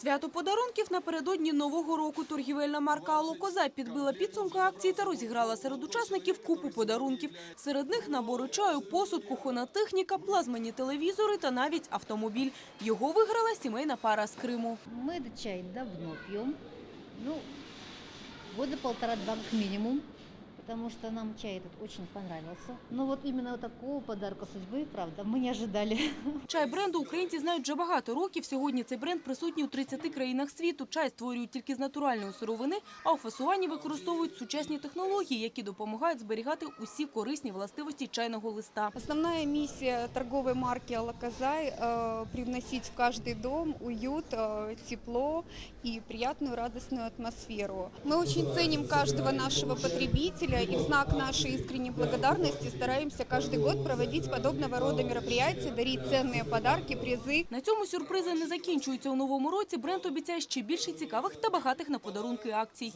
Свято подарунків напередодні Нового року торгівельна марка «Алло Коза» підбила підсумки акції та розіграла серед учасників купу подарунків. Серед них набори чаю, посуд, кухонна техніка, плазмені телевізори та навіть автомобіль. Його виграла сімейна пара з Криму. Этот чай давно пьем. Ну, года полтора-два как минимум Потому что нам чай этот очень понравился. Но вот именно вот такого подарка судьбы, правда, мы не ожидали. Чай бренду українці знають вже багато років. Сьогодні цей бренд присутній у 30 країнах світу. Чай створюють тільки з натуральної сировини, а у фасуванні використовують сучасні технології, які допомагають зберігати усі корисні властивості чайного листа. Основная миссия торговой марки «Алаказай» э, – привносить в каждый дом уют, э, тепло и приятную радостную атмосферу. Мы очень ценим каждого нашего потребителя и в знак нашей искренней благодарности стараемся каждый год проводить подобного рода мероприятия, дарить ценные подарки, призы. На цьому сюрпризи не закінчуються. У новому році бренд обіцяє ще більше цікавих та багатих на подарунки акцій.